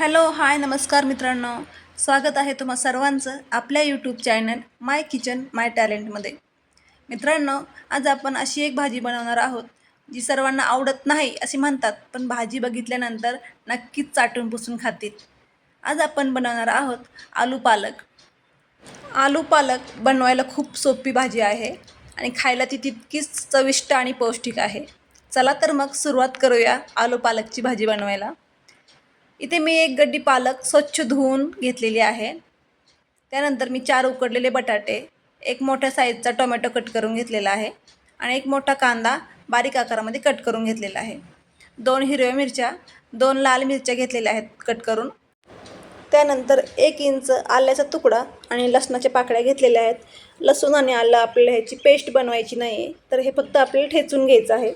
Hello hi नमस्कार मित्रांनो. स्वागत आहे तुम्हा सर्वांचं आपल्या YouTube channel my kitchen my टॅलेंटमध्ये मित्रांनो आज आपण अशी एक भाजी बनवणार आहोत जी सर्वांना आवडत नाही असे म्हणतात पण भाजी बघितल्यानंतर नक्कीच चाटून पुसून खातील. आज आपण बनवणार आहोत आलू पालक. आलू पालक बनवायला खूप सोपी भाजी आहे आणि खायला ती तितकीच चविष्ट आणि पौष्टिक आहे. चला तर मग सुरुवात करूया आलू पालकची भाजी बनवायला. इथे मी एक गड्डी पालक स्वच्छ धुवून घेतलेली आहे. त्यानंतर मी चार उकडलेले बटाटे एक मोठ्या साईजचा टोमॅटो कट करून घेतलेला आहे आणि एक मोठा कांदा बारीक आकारामध्ये कट करून घेतलेला आहे. दोन हिरव्या मिरच्या दोन लाल मिरच्या घेतलेल्या आहेत कट करून. त्यानंतर एक इंच आल्याचा तुकडा आणि लसणाच्या पाकळ्या घेतलेल्या आहेत. लसूण आणि आलं आपल्याला ह्याची पेस्ट बनवायची नाही आहे तर हे फक्त आपल्याला ठेचून घ्यायचं आहे.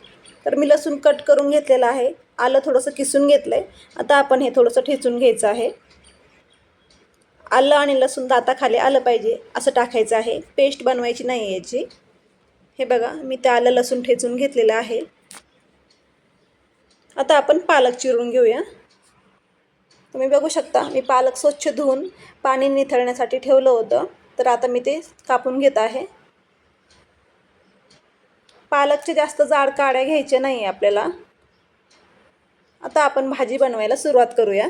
तर मी लसूण कट करून घेतलेला आहे. आलं थोडंसं किसून घेतलं आहे आता आपण हे थोडंसं ठेचून घ्यायचं आहे. आलं आणि लसूण दाताखाली आलं पाहिजे असं टाकायचं आहे. पेस्ट बनवायची नाही याची. हे बघा मी ते आलं लसूण ठेचून घेतलेलं आहे. आता आपण पालक चिरून घेऊया. तुम्ही बघू शकता मी पालक स्वच्छ धुवून पाणी निथळण्यासाठी ठेवलं होतं. तर आता मी ते कापून घेत आहे. पालकचे जास्त जाड काड्या घ्यायचे नाही आपल्याला. आता आपण भाजी बनवायला सुरुवात करूया.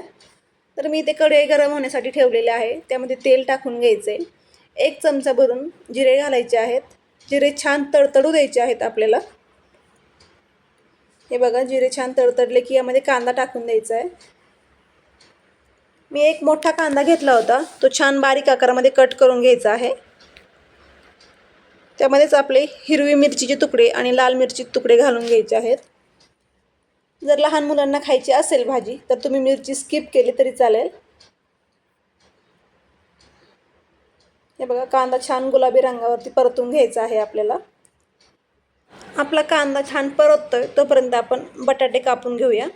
तर मी ते कढई गरम होण्यासाठी ठेवलेले आहे. त्यामध्ये तेल टाकून घ्यायचे. एक चमचा भरून जिरे घालायचे आहेत. जिरे छान तडतडू द्यायचे आहेत आपल्याला. हे बघा जिरे छान तडतडले की यामध्ये कांदा टाकून द्यायचा आहे. मी एक मोठा कांदा घेतला होता. तो छान बारीक आकारामध्ये कट करून घ्यायचा आहे. त्यामध्येच आपले हिरवी मिरचीचे तुकडे आणि लाल मिरचीचे तुकडे घालून घ्यायचे आहेत. जर लहान मुलांना खायची असेल भाजी तर तुम्ही मिरची स्किप केली तरी चालेल. हे बघा कांदा छान गुलाबी रंगावरती परतून घ्यायचा आहे आपल्याला. आपला कांदा छान परततोय तोपर्यंत आपण बटाटे कापून घेऊया.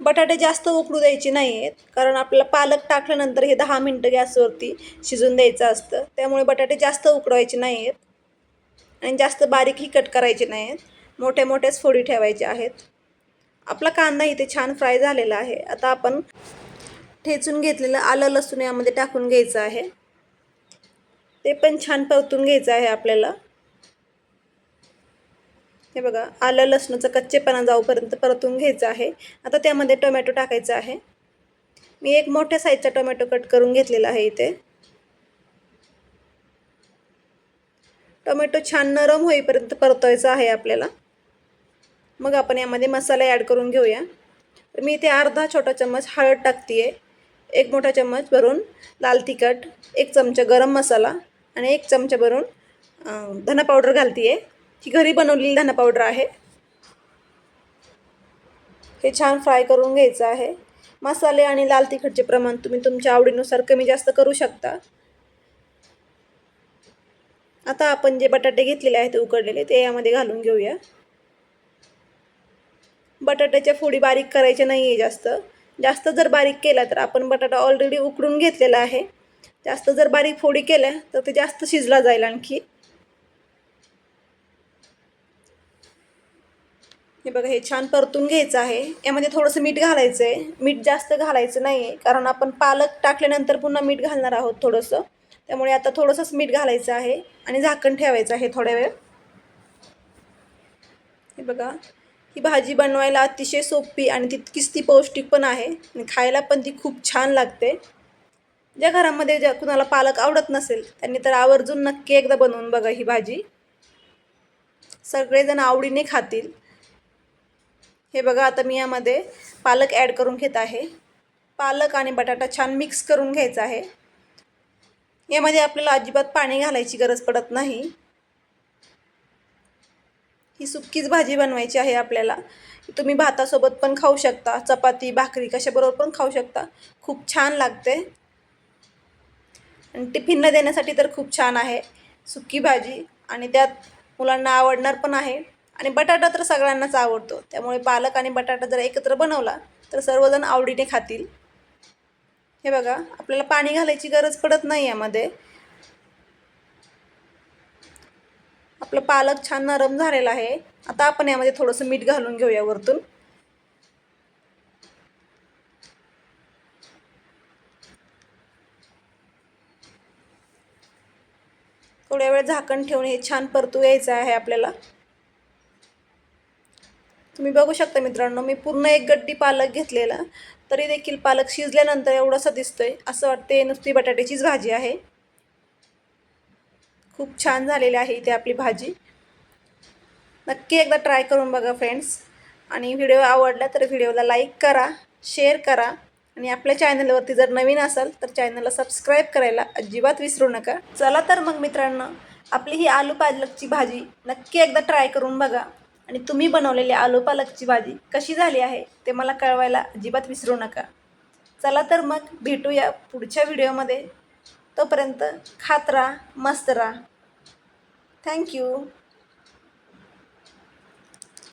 बटाटे जास्त उकडू द्यायचे नाही आहेत कारण आपल्याला पालक टाकल्यानंतर हे दहा मिनटं गॅसवरती शिजून द्यायचं असतं. त्यामुळे बटाटे जास्त उकडवायचे नाही आहेत आणि जास्त बारीकही कट करायचे नाही आहेत मोठे मोठेच फोडी ठेवायचे आहेत. आपला कांदा इथे छान फ्राय झालेला आहे. आता आपण ठेचून घेतलेलं आलं लसूण यामध्ये टाकून घ्यायचं आहे. ते पण छान परतून घ्यायचं आहे आपल्याला. हे बघा आलं लसणाचं कच्चेपणा जाऊपर्यंत परतून घ्यायचं आहे. आता त्यामध्ये टोमॅटो टाकायचा आहे. मी एक मोठ्या साईजचा टोमॅटो कट करून घेतलेला आहे इथे. टोमॅटो छान नरम होईपर्यंत परतवायचा आहे आपल्याला. मग आपण यामध्ये मसाला ॲड करून घेऊया. तर मी इथे अर्धा छोटा चम्मच हळद टाकते आहे एक मोठा चम्मच भरून लाल तिखट एक चमचा गरम मसाला आणि एक चमचा भरून धना पावडर घालते आहे ही घरी बनवलेली धना पावडर आहे. हे छान फ्राय करून घ्यायचं आहे. मसाले आणि लाल तिखटचे प्रमाण तुम्ही तुमच्या आवडीनुसार कमी जास्त करू शकता. आता आपण जे बटाटे घेतलेले आहेत उकडलेले ते यामध्ये घालून घेऊया. बटाट्याच्या फोडी बारीक करायच्या नाही आहे जास्त. जास्त जर बारीक केला तर आपण बटाटा ऑलरेडी उकडून घेतलेला आहे. जास्त जर बारीक फोडी केल्या तर ते जास्त शिजला जाईल आणखी. हे बघा हे छान परतून घ्यायचं आहे. यामध्ये थोडंसं मीठ घालायचं आहे मीठ जास्त घालायचं नाही आहे कारण आपण पालक टाकल्यानंतर पुन्हा मीठ घालणार आहोत थोडंसं. त्यामुळे आता थोडंसंच मीठ घालायचं आहे आणि झाकण ठेवायचं आहे थोड्या वेळ. हे बघा ही भाजी बनवायला अतिशय सोपी आणि तितकीच ती पौष्टिक पण आहे आणि खायला पण ती खूप छान लागते. ज्या घरामध्ये ज्या कुणाला पालक आवडत नसेल त्यांनी तर आवर्जून नक्की एकदा बनवून बघा ही भाजी. सगळेजण आवडीने खातील. हे बघा आता मी यामध्ये पालक ॲड करून घेत आहे. पालक आणि बटाटा छान मिक्स करून घ्यायचा आहे. यामध्ये आपल्याला अजिबात पाणी घालायची गरज पडत नाही. ही सुक्कीच भाजी बनवायची आहे आपल्याला. तुम्ही भातासोबत पण खाऊ शकता. चपाती भाकरी कशाबरोबर पण खाऊ शकता. खूप छान लागते. आणि टिफिनला देण्यासाठी तर खूप छान आहे सुक्की भाजी. आणि त्यात मुलांना आवडणार पण आहे. आणि बटाटा तर सगळ्यांनाच आवडतो. त्यामुळे पालक आणि बटाटा जर एकत्र बनवला तर सर्वजण आवडीने खातील. हे बघा आपल्याला पाणी घालायची गरज पडत नाही यामध्ये. आपलं पालक छान नरम झालेला आहे. आता आपण यामध्ये थोडंसं मीठ घालून घेऊया वरतून. थोड्या वेळ झाकण ठेवून हे छान परतू यायचं आहे आपल्याला. तुम्ही बघू शकता मित्रांनो मी पूर्ण एक गड्डी पालक घेतलेला. तरी देखील पालक शिजल्यानंतर एवढंसं दिसतंय. असं वाटते नुसती बटाट्याचीच भाजी आहे. खूप छान झालेली आहे इथे आपली भाजी. नक्की एकदा ट्राय करून बघा फ्रेंड्स. आणि व्हिडिओ आवडला तर व्हिडिओला लाईक करा शेअर करा. आणि आपल्या चॅनलवरती जर नवीन असाल तर चॅनलला सबस्क्राईब करायला अजिबात विसरू नका. चला तर मग मित्रांनो आपली ही आलू पालकची भाजी नक्की एकदा ट्राय करून बघा. आणि तुम्ही बनवलेली आलू पालकची भाजी कशी झाली आहे ते मला कळवायला अजिबात विसरू नका. चला तर मग भेटूया पुढच्या व्हिडिओमध्ये. तोपर्यंत खात राहा मस्त राहा. Thank you.